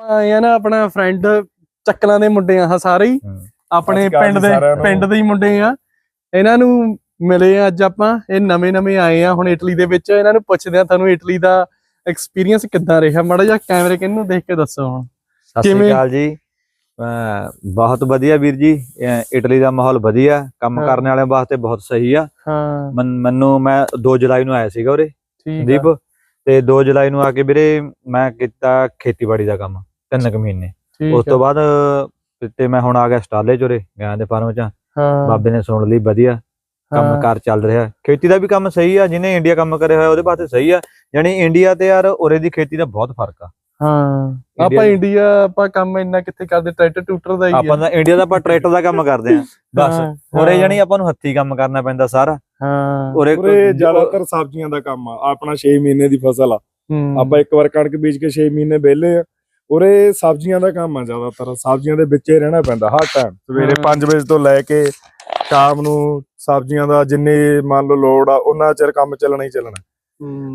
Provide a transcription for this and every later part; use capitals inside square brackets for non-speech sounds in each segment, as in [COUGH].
ਆਏ ਆ ਨਾ ਆਪਣਾ ਫਰੈਂਡ ਚੱਕਲਾਂ ਦੇ ਮੁੰਡੇ ਆ ਸਾਰੇ ਹੀ। ਆਪਣੇ ਪਿੰਡ ਜੀ ਦੇ। ਪਿੰਡ ਦੇ ਹੀ ਮੁੰਡੇ ਆ। ਇਹਨਾਂ ਨੂੰ ਮਿਲੇ ਆ ਅੱਜ ਆਪਾਂ। ਇਹ ਨਵੇਂ ਨਵੇਂ ਆਏ ਆ ਹੁਣ ਇਟਲੀ ਦੇ ਵਿੱਚ। ਇਹਨਾਂ ਨੂੰ ਪੁੱਛਦੇ ਆ ਤੁਹਾਨੂੰ ਇਟਲੀ ਦਾ ਐਕਸਪੀਰੀਅੰਸ ਕਿੱਦਾਂ ਰਿਹਾ? ਮਾੜਾ ਜਿਹਾ ਕੈਮਰੇ ਕਿੰਨੂੰ ਦੇਖ ਕੇ ਦੱਸੋ ਹੁਣ। ਸਤਿ ਸ਼੍ਰੀ? ਅਕਾਲ ਜੀ। ਬਹੁਤ ਵਧੀਆ ਵੀਰ ਜੀ। ਇਟਲੀ ਦਾ ਮਾਹੌਲ ਵਧੀਆ। ਕੰਮ। ਕਰਨ ਵਾਲਿਆਂ ਵਾਸਤੇ ਬਹੁਤ ਸਹੀ ਆ। ਹਾਂ। ਮਨ- ਮੈਂ 2 ਜੁਲਾਈ ਨੂੰ ਆਇਆ ਸੀਗਾ ਉਰੇ। ਠੀਕ ਦੀਪ ਤੇ 2 ਜੁਲਾਈ ਨੂੰ ਆ ਕੇ ਵੀਰੇ ਮੈਂ ਕੀਤਾ ਖੇਤੀਬਾੜੀ ਦਾ ਕੰਮ ਤਿੰਨ ਕੁ ਮਹੀਨੇ। ਉਸ ਤੋਂ ਬਾਅਦ ਤੇ ਮੈਂ ਹੁਣ ਆ ਗਿਆ ਸਟਾਲੇ ਚ ਉਰੇ ਗਾਂ ਦੇ ਫਾਰਮ ਚ। ਹਾਂ। ਬਾਬੇ ਨੇ ਸੁਣ ਲਈ ਵਧੀਆ ਕੰਮ ਕਾਰ ਚੱਲ ਰਿਹਾ। ਖੇਤੀ ਦਾ ਵੀ ਕੰਮ ਸਹੀ ਆ ਜਿਹਨੇ ਇੰਡੀਆ ਕੰਮ ਕਰਿਆ ਹੋਇਆ ਉਹਦੇ ਵਾਸਤੇ ਸਹੀ ਆ। ਯਾਨੀ ਇੰਡੀਆ ਤੇ ਯਾਰ ਉਰੇ ਦੀ ਖੇਤੀ ਦਾ ਬਹੁਤ ਫ਼ਰਕ ਆ। ਹਾਂ। ਆਪਾਂ ਇੰਡੀਆ- ਆਪਾਂ ਕੰਮ ਇੰਨਾ ਕਿੱਥੇ ਕਰਦੇ ਟਰੈਕਟਰ ਟੂਟਰ ਦਾ ਹੀ ਆਪਾਂ ਤਾਂ ਇੰਡੀਆ ਦਾ ਆਪਾਂ ਟਰੈਕਟਰ ਦਾ ਕੰਮ ਕਰਦੇ ਆ ਬਸ। ਉਰੇ ਜਾਨੀ ਆਪਾਂ ਨੂੰ ਹੱਥੀ ਕੰਮ ਕਰਨਾ ਪੈਂਦਾ ਸਾਰਾ। ਹਾਂ। ਉਰੇ ਉਰੇ ਜ਼ਿਆਦਾਤਰ ਸਬਜ਼ੀਆਂ ਦਾ ਕੰਮ ਆ। ਆਪਣਾ 6 ਮਹੀਨੇ ਦੀ ਫਸਲ ਆ। ਆਪਾਂ ਇੱਕ ਵਾਰ ਕਣਕ ਬੀਜ ਕੇ 6 ਮਹੀਨੇ ਵਿਹਲੇ ਆ। ਉਰੇ ਸਬਜ਼ੀਆਂ ਦਾ ਕੰਮ ਆ ਜ਼ਿਆਦਾਤਰ। ਸਬਜ਼ੀਆਂ ਦੇ ਵਿੱਚ ਹੀ ਰਹਿਣਾ ਪੈਂਦਾ ਹਰ ਟਾਈਮ ਸਵੇਰੇ ਹਾਂ। 5 ਵਜੇ ਤੋਂ ਲੈ ਕੇ ਸ਼ਾਮ ਨੂੰ ਸਬਜ਼ੀਆਂ ਦਾ ਜਿੰਨੀ ਮੰਨ ਲਓ ਲੋੜ ਆ ਉਹਨਾਂ ਚਿਰ ਕੰਮ ਚੱਲਣਾ ਹੀ ਚੱਲਣਾ।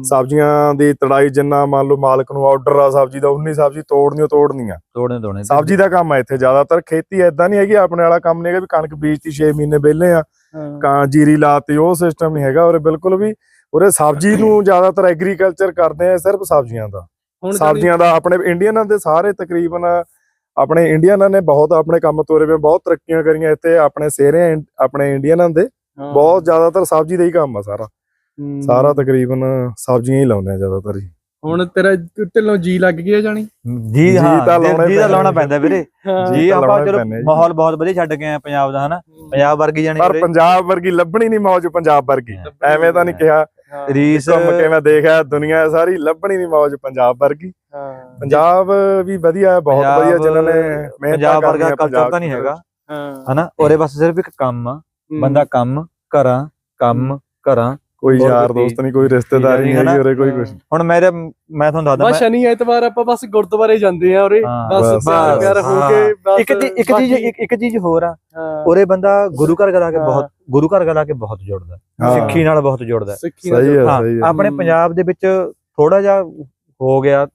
ਸਬਜ਼ੀਆਂ ਦੀ ਤੜਾਈ ਜਿੰਨਾ ਮੰਨ ਲਓ ਮਾਲਕ ਨੂੰ ਆਰਡਰ ਆ ਸਬਜ਼ੀ ਦਾ ਉਨੀ ਸਬਜ਼ੀ ਤੋੜਨੀ ਤੋੜਨੀ ਆ ਤੋੜਨੇ ਤੋੜਨੇ ਸਬਜ਼ੀ ਦਾ ਕੰਮ ਆ ਇੱਥੇ ਜ਼ਿਆਦਾਤਰ ਖੇਤੀ ਐਦਾਂ ਨਹੀਂ ਹੈਗੀ ਆਪਣੇ ਵਾਲਾ ਕੰਮ ਨਹੀਂ ਹੈਗਾ ਵੀ ਕਣਕ ਬੀਜਤੀ 6 ਮਹੀਨੇ ਵਿਹਲੇ ਆ। ਕਾਂ ਜੀਰੀ ਲਾਤੀ ਉਹ ਸਿਸਟਮ ਨਹੀਂ ਹੈਗਾ ਉਰੇ ਬਿਲਕੁਲ ਵੀ ਉਰੇ ਸਬਜ਼ੀ ਨੂੰ ਜ਼ਿਆਦਾਤਰ ਐਗਰੀਕਲਚਰ ਕਰਦੇ ਆ ਸਿਰਫ ਸਬਜ਼ੀਆਂ ਦਾ। ਸਬਜ਼ੀਆਂ ਦਾ ਆਪਣੇ ਇੰਡੀਅਨਾਂ ਦੇ ਸਾਰੇ ਤਕਰੀਬਨ ਆਪਣੇ ਇੰਡੀਅਨਾਂ ਨੇ ਬਹੁਤ ਆਪਣੇ ਕੰਮ ਤੋਰੇ ਵੇ ਬਹੁਤ ਤਰੱਕੀਆਂ ਕਰੀਆਂ ਇੱਥੇ ਆਪਣੇ ਸੇਰੇ ਆਪਣੇ ਇੰਡੀਅਨਾਂ ਦੇ। ਬਹੁਤ ਜ਼ਿਆਦਾਤਰ ਸਬਜ਼ੀ ਦਾ ਹੀ ਕੰਮ ਆ ਸਾਰਾ। ਸਾਰਾ ਤਕਰੀਬਨ ਸਬਜ਼ੀਆਂ ਹੀ ਲਾਉਂਦੇ ਆ ਜ਼ਿਆਦਾਤਰ ਹੀ। ਹੁਣ ਤੇਰਾ ਢਿੱਲੋਂ ਜੀ ਲੱਗ ਗਿਆ ਜਾਣੀ? ਜੀ ਜੀ ਹਾਂ ਤਾਂ ਜੀ- ਲਾਉਣਾ ਹੀ ਜੀ ਤਾਂ ਪੈਣਾ ਲਾਉਣਾ ਜੀ। ਪੈਂਦਾ ਵੀਰੇ। ਜੀ ਆਪਾਂ ਚਲੋ ਜੀ। ਮਾਹੌਲ ਬਹੁਤ ਵਧੀਆ ਛੱਡ ਕੇ ਆਏ ਪੰਜਾਬ ਦਾ ਹਨਾ? ਪੰਜਾਬ ਵਰਗੀ ਜਾਨੀ ਪਰ ਪੰਜਾਬ ਵਰਗੀ ਲੱਭਣੀ ਨਹੀਂ ਮੌਜ ਪੰਜਾਬ ਵਰਗੀ। ਐਵੇਂ ਤਾਂ ਨਹੀਂ ਕਿਹਾ। ਰੀਸ ਘੁੰਮ ਕੇ ਮੈਂ ਦੇਖਿਆ ਦੁਨੀਆ ਸਾਰੀ ਲੱਭਣੀ ਨਹੀਂ ਮੌਜ ਪੰਜਾਬ ਵਰਗੀ। ਹਾਂ, ਪੰਜਾਬ ਵੀ ਵਧੀਆ ਹੈ ਬਹੁਤ ਵਧੀਆ ਜਿਨ੍ਹਾਂ ਨੇ ਪੰਜਾਬ ਵਰਗਾ ਕਲਚਰ ਤਾਂ ਨਹੀਂ ਹੈਗਾ। ਹਾਂ, ਹਨਾ? ਉਹਦੇ ਬਸ ਸਿਰਫ ਇੱਕ ਕੰਮ ਆ। ਬੰਦਾ ਕੰਮ ਕਰਾਂ ਕੰਮ ਕਰਾਂ ਕੋਈ ਯਾਰ ਦੋਸਤ ਨਹੀਂ ਕੋਈ ਰਿਸ਼ਤੇਦਾਰੀ ਨਹੀਂ? ਹੈਗੀ ਉਰੇ ਕੋਈ ਕੁਝ ਹੁਣ ਮੇਰੇ ਮੈਂ ਤੁਹਾਨੂੰ ਦੱਸਦਾ ਬਸ ਮੈਂ ਸ਼ਨੀ ਐਤਵਾਰ ਆਪਾਂ ਬਸ ਗੁਰਦੁਆਰੇ ਜਾਂਦੇ ਆ ਉਰੇ। ਬਸ ਪਿਆਰ ਪਿਆਰ ਹੋ। ਕੇ ਇੱਕ ਇੱਕ ਚੀਜ਼ ਇੱਕ- ਇੱਕ ਚੀਜ਼ ਹੋਰ ਆ। ਉਰੇ ਬੰਦਾ ਗੁਰੂ ਘਰ ਗਾ ਕੇ। ਬਹੁਤ ਗੁਰੂ ਘਰ ਗਾ ਕੇ ਬਹੁਤ ਜੁੜਦਾ। ਸਿੱਖੀ ਨਾਲ ਬਹੁਤ ਜੁੜਦਾ ਸਹੀ ਹੈ ਹਾਂ, ਸਹੀ ਹੈ। ਆਪਣੇ। ਪੰਜਾਬ ਦੇ ਵਿੱਚ ਥੋੜਾ ਜਿਹਾ ਹੋ ਗਿਆ।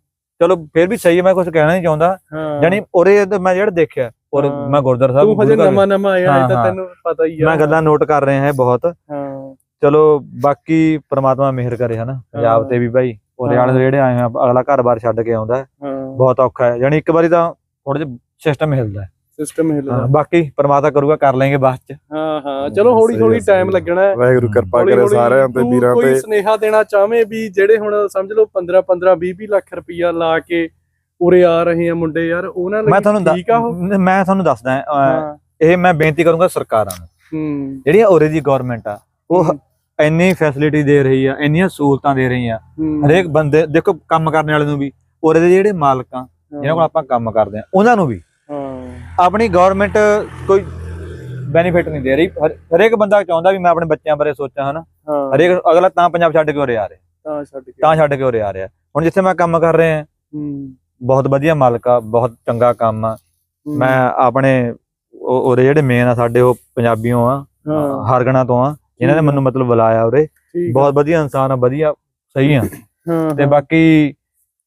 ਚਲੋ ਫਿਰ ਵੀ ਸਹੀ ਹੈ ਮੈਂ ਕੁਝ ਕਹਿਣਾ ਨਹੀਂ ਚਾਹੁੰਦਾ। ਜਾਨੀ ਉਰੇ ਮੈਂ ਜਿਹੜਾ ਦੇਖਿਆ ਔਰ। ਮੈਂ ਗੁਰਦੁਆਰਾ ਸਾਹਿਬ ਤੂੰ ਹਜੇ ਨਵਾਂ ਨਵਾਂ ਆਇਆ ਤਾਂ। ਤੈਨੂੰ ਪਤਾ ਹੀ ਆ। ਮੈਂ ਗੱਲਾਂ ਨੋਟ ਕਰ ਰਿਹਾ ਹਾਂ ਬਹੁਤ। ਚਲੋ ਬਾਕੀ ਪ੍ਰਮਾਤਮਾ ਮਿਹਰ ਕਰੇ ਹਨਾ? ਪੰਜਾਬ। ਤੇ ਵੀ ਭਾਈ ਉਰੇ ਵਾਲੇ ਜਿਹੜੇ ਆਏ ਆ ਅਗਲਾ ਘਰ-ਬਾਰ ਛੱਡ ਕੇ ਆਉਂਦਾ ਬਹੁਤ ਔਖਾ ਹੈ। ਜਾਨੀ ਇੱਕ ਵਾਰੀ ਤਾਂ ਥੋੜਾ ਜਿਹਾ ਸਿਸਟਮ ਹਿਲਦਾ ਹੈ। ਸਿਸਟਮ ਹਿੱਲਦਾ ਹਾਂ, ਬਾਕੀ ਪ੍ਰਮਾਤਮਾ ਕਰੂਗਾ ਕਰ ਲੈਣਗੇ ਬਾਅਦ ਚ। ਹਾਂ ਹਾਂ। ਚਲੋ ਹੌਲੀ ਹੌਲੀ ਟਾਈਮ। ਲੱਗਣਾ ਹੈ। ਵਾਹਿਗੁਰੂ ਕਿਰਪਾ ਕਰੇ ਸਾਰਿਆਂ ਤੇ ਤੂੰ ਵੀਰਾਂ ਕੋਈ ਤੇ। ਸੁਨੇਹਾ ਦੇਣਾ ਚਾਹਵੇਂ ਵੀ ਜਿਹੜੇ ਹੁਣ ਸਮਝ ਲਓ 15 15 20 20 ਲੱਖ ਰੁਪਈਆ ਲਾ ਕੇ ਉਰੇ ਆ ਰਹੇ ਆ ਮੁੰਡੇ ਯਾਰ ਉਹਨਾਂ ਲਈ ਮੈਂ ਤੁਹਾਨੂੰ ਦੱਸ- ਠੀਕ ਆ ਉਹ? ਮੈਂ ਤੁਹਾਨੂੰ ਦੱਸਦਾ ਇਹ ਮੈਂ ਬੇਨਤੀ ਕਰੂੰਗਾ ਸਰਕਾਰਾਂ ਨੂੰ। ਹੂੰ। ਜਿਹੜੀਆਂ ਉਰੇ ਦੀ ਗਵਰਨਮੈਂਟ ਆ ਉਹ ਇੰਨੀ ਫੈਸਿਲਿਟੀ ਦੇ ਰਹੀ ਆ ਇੰਨੀਆਂ ਸਹੂਲਤਾਂ ਦੇ ਰਹੀ ਆ। ਹਰੇਕ ਬੰਦੇ ਦੇਖੋ ਕੰਮ ਕਰਨ ਵਾਲੇ ਨੂੰ ਵੀ ਉਰੇ ਦੇ ਜਿਹੜੇ ਮਾਲਕ ਆ ਜਿਹਨਾਂ ਕੋਲ ਆਪਾਂ ਕੰਮ ਕਰਦੇ ਆ ਉਹਨਾਂ ਨੂੰ ਵੀ। ਆਪਣੀ ਗਵਰਨਮੈਂਟ ਕੋਈ ਬੈਨੀਫਿਟ ਨਹੀਂ ਦੇ ਰਹੀ। ਹਰ- ਹਰੇਕ ਬੰਦਾ ਚਾਹੁੰਦਾ ਵੀ ਮੈਂ ਆਪਣੇ ਬੱਚਿਆਂ ਬਾਰੇ ਸੋਚਾਂ ਹਨਾ? ਹਰੇਕ ਅਗਲਾ ਤਾਂ ਪੰਜਾਬ ਛੱਡ ਕੇ ਉਰੇ ਆ ਰਿਹਾ। ਤਾਂ ਛੱਡ ਕੇ। ਤਾਂ ਛੱਡ ਕੇ ਉਰੇ ਆ ਰਿਹਾ। ਹੁਣ ਜਿੱਥੇ ਮੈਂ ਕੰਮ ਕਰ ਰਿਹਾ ਬਹੁਤ ਵਧੀਆ ਮਾਲਕ ਆ ਬਹੁਤ ਚੰਗਾ ਕੰਮ ਆ। ਮੈਂ ਆਪਣੇ ਉਹ- ਉਰੇ ਜਿਹੜੇ ਮੇਨ ਆ ਸਾਡੇ ਉਹ ਪੰਜਾਬੀਓ ਆ ਹਰਗਣਾ ਤੋਂ ਆ। ਜਿਨ੍ਹਾਂ ਨੇ ਮੈਨੂੰ ਮਤਲਬ ਬੁਲਾਇਆ ਉਰੇ। ਬਹੁਤ ਵਧੀਆ ਇਨਸਾਨ ਆ ਵਧੀਆ ਸਹੀ ਆ। ਤੇ ਬਾਕੀ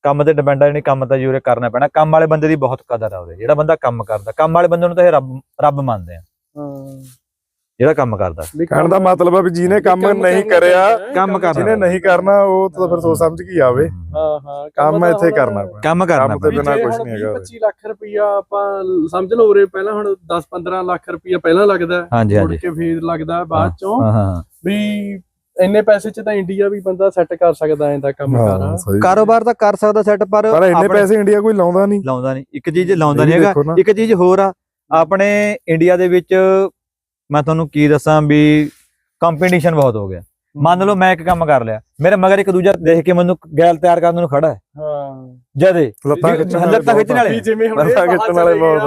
ਕੰਮ ਤੇ ਡਿਪੈਂਡ ਆ ਨਹੀਂ ਕੰਮ ਤਾਂ ਜੀ ਉਰੇ ਕਰਨਾ ਪੈਣਾ। ਕੰਮ ਵਾਲੇ ਬੰਦੇ ਦੀ ਬਹੁਤ ਕਦਰ ਆ ਉਰੇ। ਜਿਹੜਾ ਬੰਦਾ ਕੰਮ ਕਰਦਾ ਕੰਮ ਵਾਲੇ ਬੰਦੇ ਨੂੰ ਤਾਂ ਇਹ ਰੱਬ ਰੱਬ ਮੰਨਦੇ ਆ। ਹਾਂ। ਜਿਹੜਾ ਕੰਮ ਕਰਦਾ ਕਹਿਣ ਦਾ ਮਤਲਬ ਆ ਵੀ ਜਿਹਨੇ ਕੰਮ ਨਹੀਂ ਕਰਿਆ ਕੰਮ ਕਰਨਾ ਜਿਹਨੇ ਨਹੀਂ ਕਰਨਾ ਉਹ ਤਾਂ ਫਿਰ ਸੋਚ ਸਮਝ ਕੇ ਆਵੇ। ਹਾਂ ਹਾਂ। ਕੰਮ ਇੱਥੇ ਕਰਨਾ ਕੰਮ ਕਰਨਾ ਕੰਮ ਤੇ। ਬਿਨਾਂ ਹੁਣ ਨਹੀਂ ਹੈਗਾ। 25 ਲੱਖ ਰੁਪਈਆ ਆਪਾਂ ਸਮਝ ਲਓ ਉਰੇ ਪਹਿਲਾਂ ਹੁਣ 10 15 ਲੱਖ ਰੁਪਈਆ ਪਹਿਲਾਂ ਲੱਗਦਾ। ਹੈ, ਹਾਂਜੀ ਮੁੜ ਹਾਂਜੀ। ਕੇ ਫੇਰ ਲੱਗਦਾ ਬਾਅਦ ਚੋਂ। ਹਾਂ ਹਾਂ। ਵੀ ਇੰਨੇ ਪੈਸੇ ਚ ਤਾਂ ਇੰਡੀਆ ਵੀ ਬੰਦਾ ਸੈੱਟ ਕਰ ਸਕਦਾ ਐਂ ਦਾ ਕੰਮ ਕਰ ਕਾਰੋਬਾਰ ਤਾਂ ਕਰ ਸਕਦਾ ਸੈੱਟ ਪਰ ਪਰ ਇੰਨੇ ਪੈਸੇ ਇੰਡੀਆ ਕੋਈ ਲਾਉਂਦਾ ਨਹੀਂ। ਲਾਉਂਦਾ ਨਹੀਂ। ਇੱਕ ਚੀਜ਼ ਲਾਉਂਦਾ ਨਹੀਂ ਹੈਗਾ। ਇੱਕ ਚੀਜ਼ ਹੋਰ ਆ। ਆਪਣੇ ਇੰਡੀਆ ਦੇ ਵਿੱਚ ਮੈਂ ਤੁਹਾਨੂੰ ਕੀ ਦੱਸਾਂ ਵੀ ਕੰਪੀਟੀਸ਼ਨ ਬਹੁਤ ਹੋ ਗਿਆ। ਮੰਨ ਲਓ ਮੈਂ ਇੱਕ ਕੰਮ ਕਰ ਲਿਆ। ਮੇਰੇ ਮਗਰ ਇੱਕ ਦੂਜਾ ਦੇਖ ਕੇ ਮੈਨੂੰ ਗੈਲ ਤਿਆਰ ਕਰਨ ਨੂੰ ਖੜਾ ਹੈ ਹਾਂ ਜਦੇ ਲੱਤਾਂ ਖਿੱਚਣ ਲੱਤਾਂ ਵਾਲੇ ਖਿੱਚਣ ਵਾਲੇ। ਜਿਵੇਂ ਹੁਣ ਇਹ ਲੱਤਾਂ ਖਿੱਚਣ ਵਾਲੇ ਬਹੁਤ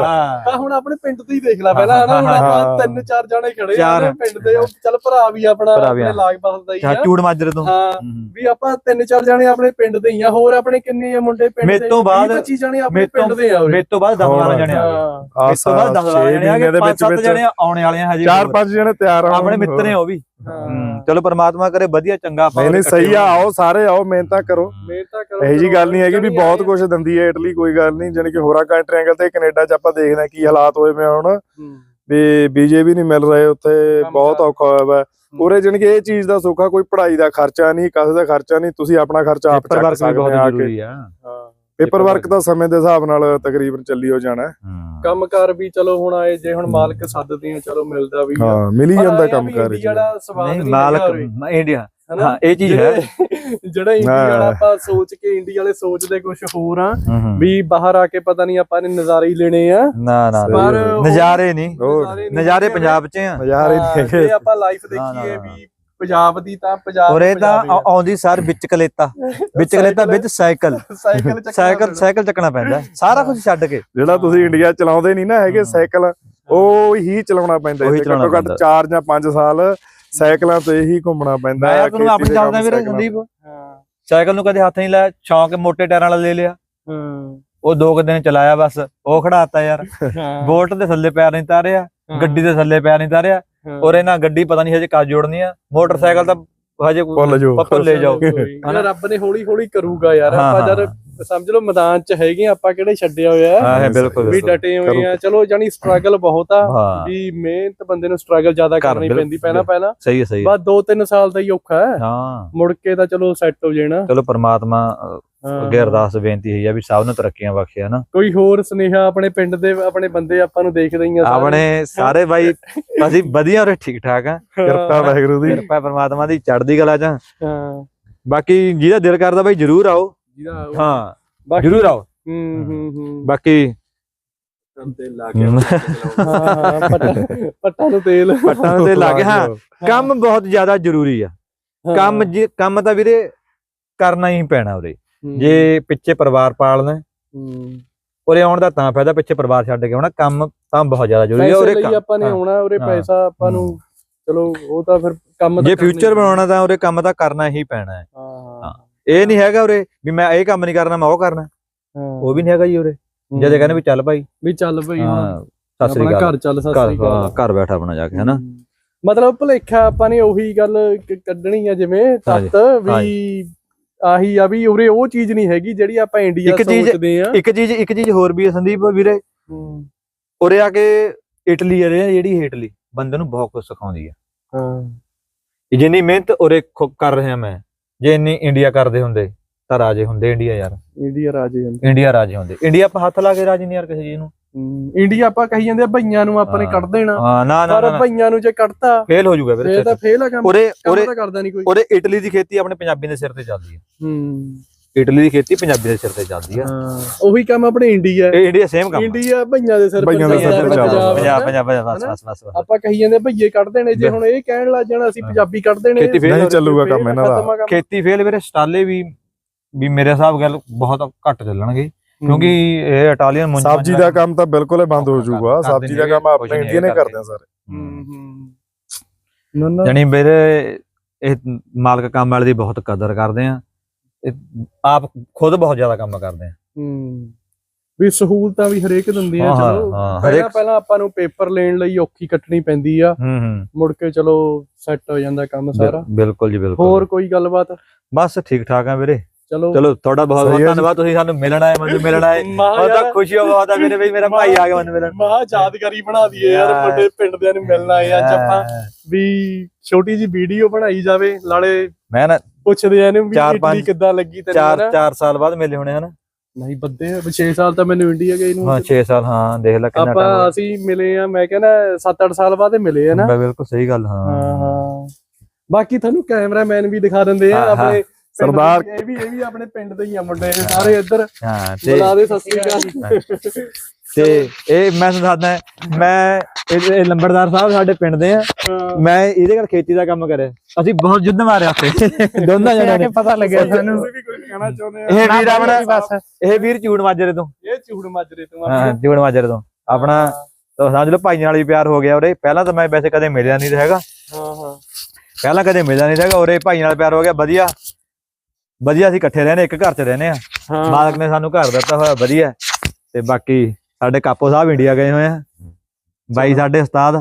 ਤਾਂ ਹੁਣ ਆਪਣੇ ਪਿੰਡ ਤੋਂ ਹੀ ਦੇਖ ਲੈ ਪਹਿਲਾਂ ਹਨਾ ਹੁਣ ਆਪਾਂ। ਤਿੰਨ ਚਾਰ ਜਾਣੇ ਖੜੇ ਆ ਪਿੰਡ ਦੇ ਉਹ ਚੱਲ ਭਰਾ ਵੀ ਆਪਣਾ ਆਪਣੇ। ਲਾਗ ਪਾਸ ਦਾ ਹੀ ਆ ਚੂੜ ਮਾਜਰੇ ਤੋਂ ਹਾਂ। ਵੀ ਆਪਾਂ ਤਿੰਨ ਚਾਰ ਜਾਣੇ ਆਪਣੇ ਪਿੰਡ ਦੇ ਹੀ ਆ ਹੋਰ ਆਪਣੇ ਕਿੰਨੇ ਆ ਮੁੰਡੇ ਪਿੰਡ ਦੇ ਮੇਰੇ ਤੋਂ ਬਾਅਦ- 25 ਜਾਣੇ ਆਪਣੇ ਪਿੰਡ ਦੇ ਆ। ਮੇਰੇ ਤੋਂ ਬਾਅਦ 10 ਹੋਰ। 12 ਜਣੇ ਆ ਗਏ ਇਸ ਤੋਂ ਬਾਅਦ 10 12 ਜਣੇ ਆ ਗਏ ਦੇ ਵਿੱਚ 5-7 ਵਿੱਚ ਜਣੇ ਆਉਣੇ ਵਾਲੇ ਆ ਹਜੇ ਚਾਰ ਹੋਰ। ਪੰਜ ਜਣੇ ਤਿਆਰ ਆ ਆਪਣੇ ਮਿੱਤਰ ਨੇ ਉਹ ਵੀ ਚਲੋ ਪਰਮਾਤਮਾ ਕਰੇ ਵਧੀਆ ਚੰਗਾ ਇਕੱਠੇ ਸਹੀ ਆ ਆਓ ਸਾਰੇ ਆਓ ਮਿਹਨਤਾਂ ਕਰੋ। ਮਿਹਨਤਾਂ ਕਰੋ ਇਹੋ ਜੀ ਗੱਲ ਨਹੀਂ ਹੈਗੀ ਵੀ ਬਹੁਤ ਕੁਝ ਦਿੰਦੀ ਹੈ ਇਟਲੀ ਕੋਈ ਗੱਲ ਨਹੀਂ ਜਾਣੀ ਕਿ ਹੋਰਾਂ ਕੰਟਰੀਆਂ ਤੇ ਕੈਨੇਡਾ 'ਚ ਆਪਾਂ ਦੇਖਦੇ ਕੀ ਹਾਲਾਤ ਹੋਏ ਆ ਹੁਣ। ਵੀ ਵੀਜ਼ੇ ਵੀ ਨਹੀਂ ਮਿਲ ਰਹੇ ਉੱਥੇ ਬਹੁਤ। ਔਖਾ ਹੋਇਆ ਵਾ। ਉਰੇ ਜਾਣੀ ਕਿ ਇਹ ਚੀਜ਼ ਦਾ ਸੁੱਖ ਕੋਈ ਪੜ੍ਹਾਈ ਦਾ ਖਰਚਾ ਨਹੀਂ ਕਿਸੇ ਦਾ ਖਰਚਾ ਨਹੀਂ ਤੁਸੀਂ ਆਪਣਾ ਖਰਚਾ ਆਪ ਪੇਪਰ ਚੱਕ ਸਕਦੇ ਆ ਕੇ। ਹਾਂ। ਪੇਪਰ ਵਰਕ ਤਾਂ ਸਮੇਂ ਦੇ ਹਿਸਾਬ ਨਾਲ ਤਕਰੀਬਨ ਚੱਲੀ ਹੋ ਜਾਣਾ। ਕੰਮਕਾਰ ਵੀ ਚਲੋ ਹੁਣ ਆਏ ਜੇ ਹੁਣ ਮਾਲਕ ਸੱਦਦੇ ਆ ਚਲੋ ਮਿਲਦਾ ਵੀ ਹਾਂ ਮਿਲ ਜਾਂਦਾ ਆਏ ਆ ਕੰਮ ਵੀ ਕਰ ਇੰਡੀਆ ਵਾਲਾ ਸਵਾਦ ਮਾਲਕ ਮ- ਇੰਡੀਆ? ਹਾਂ ਇਹ ਚੀਜ਼ ਹੈ। ਜਿਹੜੇ- ਇੰਡੀਆ। ਵਾਲਾ ਆਪਾਂ ਸੋਚ ਕੇ ਇੰਡੀਆ ਵਾਲੇ ਸੋਚਦੇ ਕੁਝ ਹੋਰ ਆ। ਵੀ ਬਾਹਰ ਆ ਕੇ ਪਤਾ ਨਹੀਂ ਆਪਾਂ ਨੇ ਨਜ਼ਾਰੇ ਹੀ ਲੈਣੇ ਆ। ਨਾ ਨਾ ਪਰ ਨਜ਼ਾਰੇ ਨਹੀਂ ਨਜ਼ਾਰੇ। ਪੰਜਾਬ 'ਚ ਆ। ਨਜ਼ਾਰੇ ਹੈਗੇ। ਆਪਾਂ ਲਾਈਫ ਦੇਖੀਏ। ਵੀ ਪੰਜਾਬ ਦੀ ਤਾਂ ਪੰਜਾਬ ਉਰੇ ਤਾਂ ਆਉਂਦੀ ਸਾਰ ਵਿੱਚ ਕਲੇਤਾ। [LAUGHS] ਵਿੱਚ ਕਲੇਤਾ ਵਿੱਚ ਸਾਈਕਲ। [LAUGHS] ਸਾਈਕਲ ਚੱਕਣਾ ਸਾਈਕਲ ਚੱਕਣਾ ਪੈਂਦਾ। ਸਾਰਾ ਕੁਝ ਛੱਡ ਕੇ। ਜਿਹੜਾ ਤੁਸੀਂ ਇੰਡੀਆ ਚਲਾਉਂਦੇ ਨਹੀਂ ਨਾ ਹੈਗੇ। ਸਾਈਕਲ ਉਹ ਹੀ ਚਲਾਉਣਾ ਪੈਂਦਾ ਘੱਟੋ ਘੱਟ ਪੈਂਦਾ। 4 ਜਾਂ 5 ਸਾਲ ਸਾਈਕਲਾਂ ਤੇ ਹੀ ਘੁੰਮਣਾ ਪੈਂਦਾ ਮੈਂ ਹੈ, ਤੁਹਾਨੂੰ ਦੇ ਚੱਲਦਾ ਵੀਰੇ ਸੰਦੀਪ ਹਾਂ। ਸਾਈਕਲ ਨੂੰ ਕਦੇ ਹੱਥ ਨਹੀਂ ਲਾਇਆ ਸ਼ੌਂਕ ਮੋਟੇ ਟਾਇਰਾਂ ਵਾਲਾ ਲੈ ਲਿਆ। ਹਾਂ। ਉਹ ਦੋ ਕੁ ਦਿਨ ਚਲਾਇਆ ਬਸ ਉਹ ਖੜਾਤਾ ਯਾਰ। ਬੋਲਟ ਦੇ ਥੱਲੇ ਪੈਰ ਨਹੀਂ ਤਾਰਿਆ ਗੱਡੀ ਦੇ ਥੱਲੇ ਪੈਰ ਨਹੀਂ ਤਾਰਿਆ। ਔਰ ਇਹਨਾਂ ਗੱਡੀ ਪਤਾ ਨਹੀਂ ਹਜੇ ਕਦ ਜੋੜਨੀ ਆ। ਮੋਟਰਸਾਈਕਲ ਤਾਂ ਹਜੇ ਭੁੱਲ ਜਾਓ। ਭੁੱਲ ਜਾਓ। ਹਨਾ? ਰੱਬ ਨੇ ਹੌਲੀ ਹੌਲੀ ਕਰੂਗਾ ਯਾਰ। ਆਪਾਂ ਹਾਂ, ਜਦ ਸਮਝ ਲਓ ਮੈਦਾਨ 'ਚ ਹੈਗੇ ਆ, ਆਪਾਂ ਕਿਹੜੇ ਛੱਡਿਆ ਹੋਇਆ ਹੈ। ਹਾਂ ਹੈ ਬਿਲਕੁਲ ਵੀ ਬਿਲਕੁਲ। ਡਟੇ ਹੋਏ ਆ ਚਲੋ ਜਾਨੀ ਸਟਰਗਲ ਬਹੁਤ ਆ ਹਾਂ। ਵੀ ਮਿਹਨਤ ਬੰਦੇ ਨੂੰ ਸਟਰਗਲ ਜ਼ਿਆਦਾ ਕਰ, ਕਰਨੀ ਬਿਲਕੁਲ, ਪੈਂਦੀ ਪਹਿਲਾਂ ਪਹਿਲਾਂ। ਸਹੀ ਹੈ ਸਹੀ ਹੈ। ਬਾਅਦ 2-3 ਸਾਲ ਦਾ ਹੀ ਔਖਾ ਹੈ। ਹਾਂ। ਮੁੜ ਕੇ ਤਾਂ ਚਲੋ ਸੈੱਟ ਹੋ ਜਾਣਾ। ਚਲੋ ਪ੍ਰਮਾਤਮਾ ਅ, ਹਾਂ। ਅੱਗੇ ਅਰਦਾਸ ਬੇਨਤੀ ਹੈ ਵੀ ਸਭ ਨੂੰ ਤਰੱਕੀਆਂ ਬਖਸ਼ੇ ਹਨਾ। ਕੋਈ ਹੋਰ ਸੁਨੇਹਾ ਆਪਣੇ ਪਿੰਡ ਦੇ ਆਪਣੇ ਬੰਦੇ ਆਪਾਂ ਨੂੰ ਦੇਖਦੇ ਹੀ ਆ ਸਾਰੇ। ਆਪਣੇ ਸਾਰੇ ਬਾਈ ਅਸੀਂ ਵਧੀਆ ਔਰ ਠੀਕ ਠਾਕ ਆ। ਕਿਰਪਾ ਵਾਹਿਗੁਰੂ ਦੀ। ਕਿਰਪਾ ਪ੍ਰਮਾਤਮਾ ਦੀ ਚੜ੍ਹਦੀ ਕਲਾ ਚ ਆ। ਹਾਂ। ਬਾਕੀ ਜਿਹਦਾ ਦਿਲ ਕਰਦਾ ਬਾਈ ਜਰੂਰ ਆਓ। ਜਿਹਦਾ ਉਹ- ਹਾਂ ਬਾਕੀ- ਜਰੂਰ ਆਓ। ਹੂੰ ਹੂੰ। ਹੂੰ ਬਾਕੀ ਤੇ ਲਾ ਕੇ ਹਾਂ ਹਾਂ ਪੱਟਾ ਪੱਟਾ ਨੂੰ ਤੇਲ। ਪੱਟਾਂ ਤੇ ਲੱਗ ਹਾਂ। ਕੰਮ ਬਹੁਤ ਜ਼ਿਆਦਾ ਜ਼ਰੂਰੀ ਆ। ਕੰਮ ਜੇ ਕੰਮ ਤਾਂ ਵੀਰੇ ਕਰਨਾ ਹੀ ਪੈਣਾ ਉਰੇ। ਹੂੰ, ਜੇ ਪਿੱਛੇ ਪਰਿਵਾਰ ਪਾਲਣਾ ਹੈ, ਹੂੰ ਉਰੇ ਆਉਣ ਦਾ ਤਾਂ ਫਾਇਦਾ ਪਿੱਛੇ ਪਰਿਵਾਰ ਛੱਡ ਕੇ ਆਉਣਾ ਕੰਮ ਤਾਂ ਬਹੁਤ ਜ਼ਿਆਦਾ ਜ਼ਰੂਰੀ ਹੈ ਪੈਸੇ ਉਰੇ ਲਈ ਕੰਮ- ਆਪਾਂ ਨੇ ਹਾਂ। ਆਉਣਾ ਉਰੇ ਹਾਂ। ਪੈਸਾ ਆਪਾਂ ਨੂੰ ਚਲੋ ਉਹ ਤਾਂ ਫਿਰ ਕੰਮ ਤਾਂ ਜੇ ਕਰਨਾ ਹੀ ਫਿਊਚਰ ਬਣਾਉਣਾ ਤਾਂ ਉਰੇ ਕੰਮ ਤਾਂ ਕਰਨਾ ਹੀ ਪੈਣਾ ਹਾਂ। ਹਾਂ। ਇਹ ਨਹੀਂ ਹੈਗਾ ਉਰੇ ਵੀ ਮੈਂ ਇਹ ਕੰਮ ਨਹੀਂ ਕਰਨਾ ਮੈਂ ਉਹ ਕਰਨਾ। ਹਾਂ। ਉਹ ਵੀ ਨਹੀਂ ਹੈਗਾ ਜੀ ਉਰੇ। ਜਦੇ ਕਹਿੰਦੇ ਵੀ ਚੱਲ ਭਾਈ। ਵੀ ਚੱਲ ਭਈ ਹਾਂ। ਸਤਿ ਸ੍ਰੀ ਆਪਣਾ ਅਕਾਲ। ਘਰ ਚੱਲ ਸਤਿ ਘਰ ਸ੍ਰੀ ਅਕਾਲ। ਘਰ ਬੈਠਾ ਆਪਣਾ ਜਾ ਕੇ ਹਨਾ। ਮਤਲਬ ਭੁਲੇਖਾ ਆਪਾਂ ਨੇ ਉਹੀ ਗੱਲ ਕੱਢਣੀ ਆ ਜਿਵੇਂ ਤੱਤ ਵੀ ਆਹੀ ਆ ਵੀ ਉਰੇ ਉਹ ਚੀਜ਼ ਨਹੀਂ ਹੈਗੀ ਜਿਹੜੀ ਆਪਾਂ ਇੰਡੀਆ ਸੋਚਦੇ ਆ। ਇੱਕ ਚੀਜ਼ ਇੱਕ ਚੀਜ਼ ਹੋਰ ਵੀ ਹੈ ਸੰਦੀਪ ਵੀਰੇ। ਉਰੇ ਆ ਕੇ ਇਟਲੀ ਆ ਰਿਹਾ ਜਿਹੜੀ ਇਟਲੀ। ਬੰਦੇ ਨੂੰ ਬਹੁਤ ਕੁਝ ਸਿਖਾਉਂਦੀ ਆ। ਹਾਂ। ਜਿੰਨੀ ਮਿਹਨਤ ਉਰੇ ਕਰ ਰਿਹਾ ਮੈਂ ਜੇ ਇੰਨੀ ਇੰਡੀਆ ਕਰਦੇ ਹੁੰਦੇ ਤਾਂ ਰਾਜੇ ਹੁੰਦੇ ਇੰਡੀਆ ਯਾਰ। ਇੰਡੀਆ ਰਾਜੇ ਹੁੰਦੇ। ਇੰਡੀਆ ਰਾਜੇ ਹੁੰਦੇ। ਇੰਡੀਆ ਆਪਾਂ ਹੱਥ ਲਾ ਕੇ ਰਾਜੇ ਨਹੀਂ ਯਾਰ ਕਿਸੇ ਚੀਜ਼ ਨੂੰ। ਇੰਡੀਆ ਆਪਾਂ ਕਹੀ ਜਾਂਦੇ ਆ ਭਈਆਂ ਨੂੰ ਆਪਾਂ ਨੇ ਹਾਂ। ਕੱਢ ਦੇਣਾ। ਹਾਂ ਨਾ ਨਾ ਪਰ ਭਈਆਂ ਨੂੰ ਜੇ ਕੱਢਤਾ ਫੇਲ ਹੋ ਜਾਊਗਾ ਵੀਰੇ ਫੇਰ ਤਾਂ ਫੇਲ ਆ ਕੰਮ। ਤਾਂ ਕਰਦਾ ਨਹੀਂ ਕੋਈ। ਉਰੇ ਇਟਲੀ ਦੀ ਖੇਤੀ ਆਪਣੇ ਪੰਜਾਬੀਆਂ ਦੇ ਸਿਰ ਤੇ ਚੱਲਦੀ ਹੈ। ਹਮ, ਇਟਲੀ ਦੀ ਖੇਤੀ ਪੰਜਾਬੀ ਦੇ ਸਿਰ ਤੇ ਚੱਲਦੀ ਹੈ ਹਾਂ ਉਹੀ ਕੰਮ ਆਪਣੇ ਇੰਡੀਆ ਇਹ ਇੰਡੀਆ ਸੇਮ ਕੰਮ ਹੈ। ਇੰਡੀਆ ਭਈਆਂ ਦੇ ਸਿਰ ਭਈਆਂ ਦੇ ਸਿਰ ਤੇ। ਪੰਜਾਬ ਪੰਜਾਬ ਹੈ। ਪੰਜਾਬ ਬਸ? ਬਸ ਬਸ ਬਸ ਆਪਾਂ ਕਹੀ ਜਾਂਦੇ ਭਈਏ ਕੱਢ ਦੇਣੇ ਜੇ ਹੁਣ ਇਹ ਕਹਿਣ ਲੱਗ ਜਾਣਾ ਅਸੀਂ ਹਾਂ। ਪੰਜਾਬੀ ਕੱਢ ਦੇਣੇ ਖੇਤੀ ਫੇਲ ਨਹੀਂ ਹੋ- ਚੱਲੂਗਾ ਕੰਮ ਇਹਨਾਂ ਦਾ ਆ। ਖੇਤੀ ਫੇਲ ਵੀਰੇ ਸਟਾਲੇ ਵੀ ਵੀ ਮੇਰੇ ਹਿਸਾਬ ਗੱਲ ਬਹੁਤ ਘੱਟ ਚੱਲਣਗੇ ਕਿਉਂਕਿ ਇਹ ਇਟਾਲੀਅਨ ਮੁੰਜ ਸਬਜ਼ੀ ਦਾ ਕੰਮ ਤਾਂ ਬਿਲਕੁਲ ਹੀ ਬੰਦ ਹੋ ਜਾਊਗਾ ਸਬਜ਼ੀ ਦਾ ਕੰਮ ਆਪਣੇ ਇੰਡੀਆ ਨੇ ਕਰਦੇ। ਆ ਸਾਰੇ ਹਮ, ਹਮ। ਨਾ ਨਾ ਜਣੀ ਵੀਰੇ ਇਹ ਮਾਲਕ ਕੰਮ ਵਾਲੇ ਦੀ ਬਹੁਤ ਕਦਰ ਕਰਦੇ ਆ ਆਪ ਖੁਦ ਬਹੁਤ ਜ਼ਿਆਦਾ ਕੰਮ ਕਰਦੇ ਆ। ਹਮ। ਵੀ ਸਹੂਲਤਾਂ ਵੀ ਹਰੇਕ ਦਿੰਦੇ ਆ ਹਾਂ, ਹਾਂ, ਚਲੋ। ਹਾਂ, ਪਹਿਲਾਂ ਹਰੇਕ- ਪਹਿਲਾਂ ਆਪਾਂ ਨੂੰ ਪੇਪਰ ਲੈਣ ਲਈ ਔਖੀ ਕੱਟਣੀ ਪੈਂਦੀ ਆ। ਹੂੰ ਹੂੰ। ਮੁੜ ਕੇ ਚਲੋ ਸੈੱਟ ਹੋ ਜਾਂਦਾ ਕੰਮ ਸਾਰਾ। ਬਿਲ- ਬਿਲਕੁਲ ਜੀ ਬਿਲਕੁਲ। ਹੋਰ ਕੋਈ ਗੱਲਬਾਤ? ਬਸ ਠੀਕ ਠਾਕ ਆ ਵੀਰੇ। ਚਲੋ। ਚਲੋ ਤੁਹਾਡਾ ਬਹੁਤ ਬਹੁਤ। ਧੰਨਵਾਦ ਤੁਸੀਂ ਸਾਨੂੰ ਮਿਲਣ ਆਏ ਮੈਨੂੰ ਮਿਲਣ ਆਏ ਬਹੁਤ ਖੁਸ਼ੀ ਹੋ ਬਹੁਤ ਆ ਮੇਰੇ ਵੀ ਮੇਰਾ ਭਾਈ ਆ ਗਿਆ ਮੈਨੂੰ ਮਿਲਣ। ਮਹਾ ਯਾਦਗਾਰੀ ਬਣਾ ਦਈਏ ਯਾਰ। ਵੱਡੇ ਪਿੰਡ ਦਿਆਂ ਨੂੰ ਮਿਲਣ ਆਏ ਅੱਜ ਆਪਾਂ ਵੀ ਛੋਟੀ ਜੀ ਵੀਡੀਓ ਬਣਾਈ ਜਾਵੇ ਨਾਲੇ ਮੈਂ ਨਾ ਪੁੱਛਦੇ ਆ ਇਹਨੂੰ ਵੀ ਪੰਜ- ਕਿੱਦਾਂ ਲੱਗੀ ਤੈਨੂੰ ਚਾਰ ਹਨਾ? ਚਾਰ ਸਾਲ ਬਾਅਦ ਮਿਲੇ ਹੋਣੇ ਹਨ? ਨਹੀਂ ਬੱਦੇ 6 ਸਾਲ ਤਾਂ ਮੈਨੂੰ ਇੰਡੀਆ ਗਏ ਨੂੰ। ਹਾਂ 6 ਸਾਲ ਹਾਂ ਦੇਖ ਲੈ ਕਿੰਨਾ ਆਪਾਂ ਟਾਈਮ ਅਸੀਂ ਮਿਲੇ ਆ ਮੈਂ ਕਹਿੰਦਾ 7-8 ਸਾਲ ਬਾਅਦ ਹੀ ਮਿਲੇ ਆ ਨਾ। ਬਿਲਕੁਲ ਸਹੀ ਗੱਲ ਹਾਂ। ਹਾਂ ਹਾਂ। ਬਾਕੀ ਤੁਹਾਨੂੰ ਕੈਮਰਾਮੈਨ ਵੀ ਦਿਖਾ ਦਿੰਦੇ ਆ। ਆਪਣੇ ਦੇ ਸਰਦਾਰ- ਇਹ ਵੀ ਇਹ ਵੀ ਆਪਣੇ ਪਿੰਡ ਦੇ ਹੀ ਆ ਮੁੰਡੇ ਸਾਰੇ ਇੱਧਰ ਹਾਂ ਤੇ ਬੁਲਾ ਦੇ ਸਤਿ ਸ੍ਰੀ ਅਕਾਲ। ਤੇ ਇਹ ਮੈਂ ਤੁਹਾਨੂੰ ਦੱਸਦਾ ਮੈਂ ਇਹ ਲੰਬੜਦਾਰ ਸਾਹਿਬ ਸਾਡੇ ਪਿੰਡ ਦੇ ਆ। ਮੈਂ ਇਹਦੇ ਨਾਲ ਖੇਤੀ ਦਾ ਕੰਮ ਕਰਿਆ। ਅਸੀਂ ਬਹੁਤ ਯੁੱਧ ਮਾਰਿਆ ਉੱਥੇ। ਦੋਨਾਂ ਜਣਿਆਂ ਨੇ। ਪਤਾ ਲੱਗਿਆ ਸਾਨੂੰ। ਤੁਸੀਂ ਵੀ ਕੋਈ ਕਹਿਣਾ ਚਾਹੁੰਦੇ ਆ। ਇਹ ਵੀਰ ਆਪਣਾ ਬਸ? ਇਹ ਵੀਰ ਚੂੜ ਮਾਜਰੇ ਤੋਂ। ਇਹ ਝੂੜ ਮਾਜਰੇ ਤੋਂ ਹਾਂ ਆਪਣੇ ਚੂੜ ਮਾਜਰੇ ਤੋਂ। ਆਪਣਾ ਤਾਂ ਸਮਝ ਲਓ ਭਾਈਆਂ ਨਾਲ ਵੀ ਪਿਆਰ ਹੋ ਗਿਆ ਉਰੇ ਪਹਿਲਾਂ ਤਾਂ ਮੈਂ ਵੈਸੇ ਕਦੇ ਮਿਲਿਆ ਨਹੀਂ ਹੈਗਾ। ਹਾਂ ਹਾਂ। ਪਹਿਲਾਂ ਕਦੇ ਮਿਲਿਆ ਨਹੀਂ ਹੈਗਾ ਉਰੇ ਭਾਈਆਂ ਨਾਲ ਪਿਆਰ ਹੋ ਗਿਆ ਵਧੀਆ। ਵਧੀਆ ਅਸੀਂ ਇਕੱਠੇ ਰਹਿੰਦੇ ਇੱਕ ਘਰ 'ਚ ਰਹਿੰਦੇ ਆ। ਹਾਂ। ਮਾਲਕ ਨੇ ਸਾਨੂੰ ਘਰ ਦਿੱਤਾ ਹੋਇਆ ਵਧੀਆ। ਤੇ ਬਾਕੀ ਸਾਡੇ ਕਾਪੋ ਸਾਹਿਬ ਇੰਡੀਆ ਗਏ ਹੋਏ ਆ। ਬਾਈ ਸਾਡੇ ਉਸਤਾਦ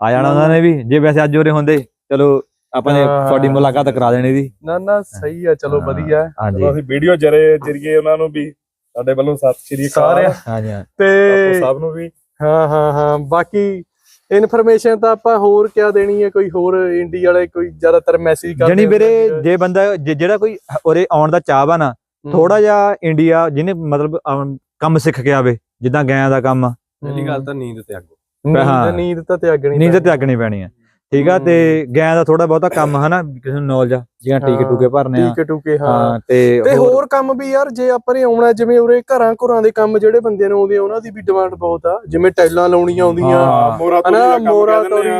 ਆ ਜਾਣਾ ਉਹਨਾਂ ਨੇ ਵੀ। ਜੇ ਵੈਸੇ ਅੱਜ ਉਰੇ ਹੁੰਦੇ ਚਲੋ ਆਪਾਂ ਨੇ ਹਾਂ। ਤੁਹਾਡੀ ਮੁਲਾਕਾਤ ਕਰਾ ਦੇਣੀ ਦੀ ਨਾ ਨਾ ਸਹੀ ਆ ਚਲੋ ਹਾਂ। ਵਧੀਆ। ਹੈ। ਹਾਂਜੀ ਅਸੀਂ ਵੀਡੀਓ ਜਰੇ ਜਰੀਏ ਉਹਨਾਂ ਨੂੰ ਵੀ ਸਾਡੇ ਵੱਲੋਂ ਸਤਿ ਸ਼੍ਰੀ ਅਕਾਲ। ਸਾਰਿਆਂ। ਤੇ ਸਭ ਨੂੰ ਵੀ। ਹਾਂ ਹਾਂ ਹਾਂ। ਬਾਕੀ ਇਨਫੋਰਮੇਸ਼ਨ ਤਾਂ ਆਪਾਂ ਹੋਰ ਕਿਆ ਦੇਣੀ ਹੈ ਕੋਈ ਹੋਰ ਇੰਡੀਆ ਵਾਲੇ ਕੋਈ ਜ਼ਿਆਦਾਤਰ ਮੈਸੇਜ ਕਰਦੇ ਜਣੀ ਵੀਰੇ। ਜੇ ਬੰਦਾ ਜਿਹੜਾ ਕੋਈ ਉਰੇ ਆਉਣ ਦਾ ਚਾਹ ਵਾ ਨਾ ਹੂੰ। ਥੋੜਾ ਜਿਹਾ ਇੰਡੀਆ ਜਿਹਨੇ ਮਤਲਬ ਕੰਮ ਸਿੱਖ ਕੇ ਆਵੇ ਜਿੱਦਾਂ ਗਾਇਆਂ ਦਾ ਕੰਮ ਪਹਿਲੀ ਗੱਲ ਤਾਂ ਨੀਂਦ ਤੇ ਅੱਗੋ ਨੀਂਦ ਹਾਂ। ਨੀਂਦ ਤਾਂ ਤਿਆਗਣੀ ਨੀਂਦ ਪੈਣੀ। ਤਿਆਗਣੀ ਪੈਣੀ ਆ ਠੀਕ ਆ ਤੇ ਗਾਇਆਂ ਦਾ ਥੋੜਾ ਬਹੁਤਾ ਕੰਮ ਹਨਾ ਕਿਸੇ ਨੂੰ ਨੌਲੇਜ ਆ ਜਿਵੇਂ ਟੀਕੇ ਟੂਕੇ ਭਰਨੇ ਆ ਟੀਕੇ ਟੂਕੇ ਹਾਂ ਤੇ ਤੇ ਹੋਰ ਕੰਮ ਵੀ ਯਾਰ ਜੇ ਆਪਾਂ ਨੇ ਆਉਣਾ ਜਿਵੇਂ ਉਰੇ ਘਰਾਂ ਘਰਾਂ ਦੇ ਕੰਮ ਜਿਹੜੇ ਬੰਦੇ ਨੂੰ ਆਉਂਦੇ ਉਹਨਾਂ ਦੀ ਵੀ ਡਿਮਾਂਡ ਬਹੁਤ ਆ ਜਿਵੇਂ ਟੈਲਾਂ ਲਾਉਣੀਆਂ ਆਉਂਦੀਆਂ। ਮੋਰਾ ਤੋਰੀ ਦਾ ਕੰਮ ਮੋਰਾ। ਤੋਰੀ,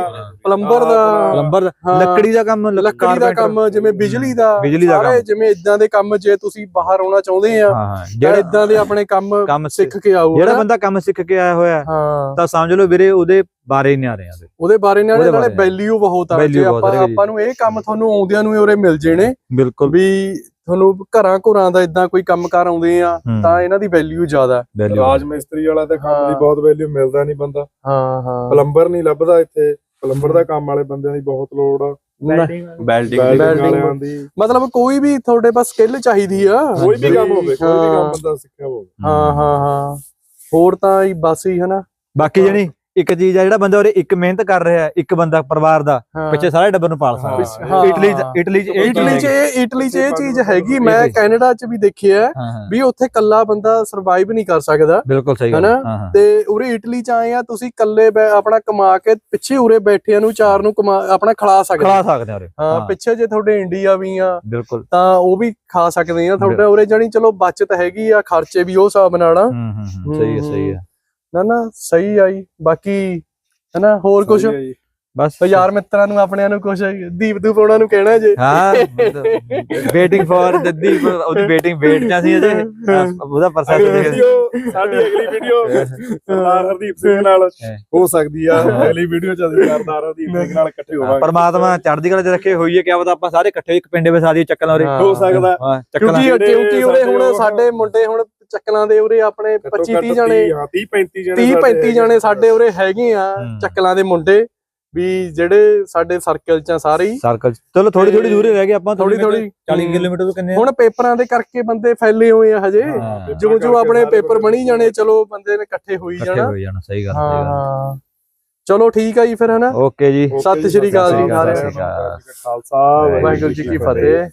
ਪਲੰਬਰ ਦਾ ਪਲੰਬਰ ਦਾ। ਲੱਕੜੀ ਦਾ ਕੰਮ ਲੱਕੜੀ ਦਾ ਕੰਮ ਜਿਵੇਂ ਬਿਜਲੀ ਦਾ ਬਿਜਲੀ ਦਾ ਕੰਮ। ਜਿਵੇਂ ਇਦਾਂ ਦੇ ਕੰਮ ਜੇ ਤੁਸੀਂ ਬਾਹਰ ਆਉਣਾ ਚਾਹੁੰਦੇ ਆ ਜਿਹੜਾ ਇਦਾਂ ਦੇ ਆਪਣੇ ਕੰਮ ਕੰਮ ਸਿੱਖ ਕੇ ਆਓ ਜਿਹੜਾ। ਬੰਦਾ ਕੰਮ ਸਿੱਖ ਕੇ ਆਇਆ ਹੋਇਆ ਹਾਂ ਤਾਂ ਸਮਝ ਲਓ ਵੀਰੇ ਉਹਦੇ ਬਾਰੇ ਹੀ ਨਹੀਂ ਆ ਰਹੇ ਆ ਉਹਦੇ ਬਾਰੇ ਨਾਲੇ ਉਹਦੇ ਨਾਲੇ। ਵੈਲਿਊ ਬਹੁਤ ਆ ਜੇ ਆਪਾਂ। ਆਪਾਂ ਨੂੰ ਇਹ ਕੰਮ ਤੁਹਾਨੂੰ ਆਉਂਦਿਆਂ ਨੂੰ ਹੀ ਉਰੇ ਮਿਲ ਜੇਣੇ ਬਿਲਕੁਲ। ਵੀ ਤੁਹਾਨੂੰ ਘਰਾਂ ਘੁਰਾਂ ਦਾ ਇਦਾਂ ਕੋਈ ਕੰਮਕਾਰ ਆਉਂਦੇ ਆ। ਤਾਂ ਇਹਨਾਂ ਦੀ ਵੈਲਿਊ ਜ਼ਿਆਦਾ ਰਾਜ ਮਿਸਤਰੀ ਵਾਲਾ ਤੇ ਕੰਮ ਦੀ। ਬਹੁਤ ਵੈਲਿਊ ਮਿਲਦਾ ਨਹੀਂ ਬੰਦਾ। ਹਾਂ ਹਾਂ। ਪਲੰਬਰ ਨਹੀਂ ਲੱਭਦਾ ਇੱਥੇ। ਪਲੰਬਰ ਦਾ ਕੰਮ ਵਾਲੇ ਬੰਦਿਆਂ ਦੀ ਬਹੁਤ ਲੋੜ ਆ। ਵਾਲਿਆਂ ਦੀ। ਮਤਲਬ ਕੋਈ ਵੀ ਤੁਹਾਡੇ ਪਾਸ ਸਕਿੱਲ ਚਾਹੀਦੀ ਆ। ਕੋਈ ਵੀ ਕੰਮ ਹੋਵੇ ਕੋਈ ਵੀ ਹਾਂ। ਕੰਮ ਬੰਦਾ ਸਿੱਖਿਆ ਹੋਵੇ। ਹਾਂ ਹਾਂ ਹਾਂ। ਹੋਰ ਤਾਂ ਹੀ ਬਸ ਹੀ ਹਨਾ? ਬਾਕੀ ਜਣੀ ਇੱਕ ਚੀਜ਼ ਆ ਜਿਹੜਾ ਬੰਦਾ ਉਹਦੇ ਇੱਕ ਮਿਹਨਤ ਕਰ ਰਿਹਾ ਹੈ, ਇੱਕ ਬੰਦਾ ਪਰਿਵਾਰ ਦਾ। ਪਿੱਛੇ ਸਾਰੇ ਡੱਬਰ ਨੂੰ ਪਾਲ। ਸਕਦਾ। ਇਟਲੀ 'ਚ- ਇਟਲੀ 'ਚ ਇਟਲੀ 'ਚ। ਇਹ ਇਟਲੀ 'ਚ ਇਹ ਚੀਜ਼ ਹੈਗੀ। ਮੈਂ। ਕੈਨੇਡਾ 'ਚ ਵੀ ਦੇਖਿਆ ਵੀ ਉੱਥੇ ਕੱਲਾ ਬੰਦਾ ਸਰਵਾਈਵ ਨਹੀਂ ਕਰ ਸਕਦਾ। ਬਿਲਕੁਲ ਸਹੀ ਹਨਾ? ਤੇ ਉਰੇ ਇਟਲੀ 'ਚ ਆਏ ਆ ਤੁਸੀਂ ਕੱਲੇ ਆਪਣਾ ਕਮਾ ਕੇ ਪਿੱਛੇ ਉਰੇ ਬੈਠਿਆਂ ਨੂੰ ਚਾਰ ਨੂੰ ਕਮਾ ਆਪਣਾ ਖਿਲਾ ਸਕਦੇ ਖਿਲਾ ਸਕਦੇ ਉਰੇ। ਹਾਂ ਪਿੱਛੇ ਜੇ ਤੁਹਾਡੇ ਇੰਡੀਆ ਵੀ ਆ ਬਿਲਕੁਲ। ਤਾਂ ਉਹ ਵੀ ਖਾ ਸਕਦੇ ਆ। ਤੁਹਾਡੇ ਉਰੇ ਜਾਨੀ ਚਲੋ ਬਚਤ ਹੈਗੀ ਆ ਖਰਚੇ ਵੀ ਉਹ ਹਿਸਾਬ ਨਾਲ ਆ। ਹੂੰ ਹੂੰ ਹੂੰ, ਸਹੀ ਹੈ ਸਹੀ ਹੈ। ਨਾ ਨਾ ਸਹੀ ਆਈ ਬਾਕੀ ਹਨਾ ਹੋਰ ਕੁਝ ਜੀ। ਬਸ। ਯਾਰ ਮਿੱਤਰਾਂ ਨੂੰ ਆਪਣਿਆਂ ਨੂੰ ਕੁਝ ਦੀਪ ਦੂਪ ਉਹਨਾਂ ਨੂੰ ਕਹਿਣਾ ਜੇ। ਹਾਂ ਵੇਟਿੰਗ ਫॉर ਦੱਦੀ ਉਹਦੀ ਵੇਟਿੰਗ ਵੇਟ ਚ ਸੀ ਅਜੇ ਉਹਦਾ ਵੀਡੀਓ ਸਾਡੀ ਅਗਲੀ ਵੀਡੀਓ ਸਰਦਾਰ ਹਰਦੀਪ ਸਿੰਘ ਨਾਲ ਹੋ। ਸਕਦੀ ਆ। ਅਗਲੀ ਵੀਡੀਓ ਚ ਅਸੀਂ ਸਰਦਾਰ ਹਰਦੀਪ ਸਿੰਘ ਨਾਲ ਇਕੱਠੇ ਹੋਵਾਂਗੇ। ਪਰਮਾਤਮਾ ਚੜ੍ਹਦੀ ਕਲਾ ਚ ਰੱਖੇ ਹੋਈਏ ਕਿਆ ਪਤਾ ਆਪਾਂ ਸਾਰੇ ਇਕੱਠੇ ਇੱਕ ਪਿੰਡੇ ਵਿੱਚ ਸਾਡੀ ਚੱਕਲਾਂ ਉਰੇ ਹਾਂ। ਸਕਦਾ। ਕਿਉਂਕਿ ਕਿਉਂਕਿ ਸਾਡੇ ਹੁਣ ਸਾਡੇ ਮੁੰਡੇ ਹੁਣ ਚੱਕਲਾਂ ਦੇ ਉਰੇ ਆਪਣੇ 25 30 ਜਾਣੇ ਹਾਂ 30 35 ਜਣੇ 30 ਸਾਡੇ 35 ਜਾਣੇ ਸਾਡੇ ਉਰੇ ਹੈਗੇ ਆ। ਚੱਕਲਾਂ ਦੇ ਮੁੰਡੇ ਵੀ ਜਿਹੜੇ ਸਾਡੇ ਸਰਕਲ ਚ ਆ ਸਾਰੇ ਸਰਕਲ ਚਲੋ ਥੋੜੀ ਥੋੜੀ ਦੂਰੇ ਰਹਿ ਗਏ ਆਪਾਂ ਥੋੜੀ ਥੋੜੀ 40 ਕਿਲੋਮੀਟਰ ਤੋਂ ਕਿੰਨੇ? ਹੁਣ ਪੇਪਰਾਂ ਦੇ ਕਰਕੇ ਬੰਦੇ ਫੈਲੇ ਹੋਏ ਆ ਹਜੇ। ਹਾਂ, ਜਿਉਂ ਜਿਉਂ ਆਪਣੇ ਪੇਪਰ ਬਣੀ ਜਾਣੇ ਚਲੋ ਬੰਦੇ ਨੇ ਇਕੱਠੇ ਹੋਈ ਇਕੱਠੇ ਜਾਣਾ। ਹੋ ਜਾਣਾ ਸਹੀ ਗੱਲ ਹਾਂ। ਚਲੋ ਠੀਕ ਆ ਜੀ ਫਿਰ ਹਨਾ? ਓਕੇ ਜੀ। ਸਤਿ ਜੀ, ਸ਼੍ਰੀ ਅਕਾਲ ਜੀ ਸਾਰਿਆਂ ਸ਼੍ਰੀ ਨੂੰ। ਖਾਲਸਾ ਵਾਹਿਗੁਰੂ ਜੀ ਕੀ ਫਤਿਹ।